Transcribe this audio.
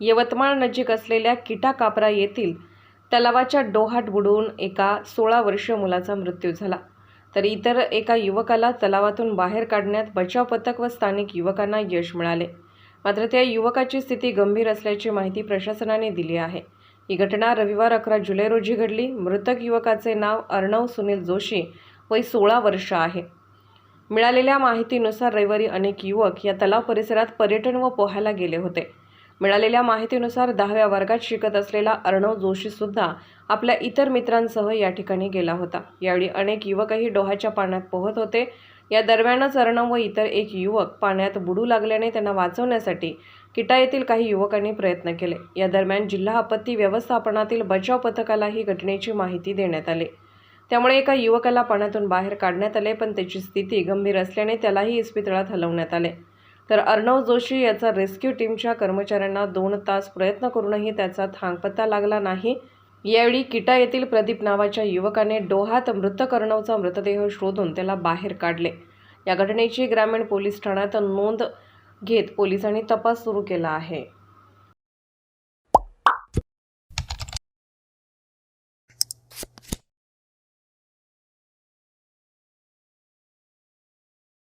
यवतमाळ नजीक असलेल्या किटा कापरा येथील तलावाच्या डोहात बुडून एका सोळा वर्षीय मुलाचा मृत्यू झाला. तर इतर एका युवकाला तलावातून बाहेर काढण्यात बचाव पथक व स्थानिक युवकांना यश मिळाले. मात्र त्या युवकाची स्थिती गंभीर असल्याची माहिती प्रशासनाने दिली आहे. ही घटना रविवार अकरा जुलै रोजी घडली. मृतक युवकाचे नाव अर्णव सुनील जोशी वय सोळा वर्ष आहे. मिळालेल्या माहितीनुसार रविवारी अनेक युवक या तलाव परिसरात पर्यटन व पोहायला गेले होते. मिळालेल्या माहितीनुसार दहाव्या वर्गात शिकत असलेला अर्णव जोशीसुद्धा आपल्या इतर मित्रांसह या ठिकाणी गेला होता. यावेळी अनेक युवकही डोहाच्या पाण्यात पोहत होते. या दरम्यानच अर्णव व इतर एक युवक पाण्यात बुडू लागल्याने त्यांना वाचवण्यासाठी किटा येथील काही युवकांनी प्रयत्न केले. या दरम्यान जिल्हा आपत्ती व्यवस्थापनातील बचाव पथकालाही घटनेची माहिती देण्यात आली. त्यामुळे एका युवकाला पाण्यातून बाहेर काढण्यात आले पण त्याची स्थिती गंभीर असल्याने त्यालाही इस्पितळात हलवण्यात आले. तर अर्णव जोशी याचा रेस्क्यू टीमच्या कर्मचाऱ्यांना दोन तास प्रयत्न करूनही त्याचा थांगपत्ता लागला नाही. यावेळी किटा येथील प्रदीप नावाच्या युवकाने डोहात मृत कर्णवचा मृतदेह शोधून त्याला बाहेर काढले. या घटनेची ग्रामीण पोलीस ठाण्यात नोंद घेत पोलिसांनी तपास सुरू केला आहे.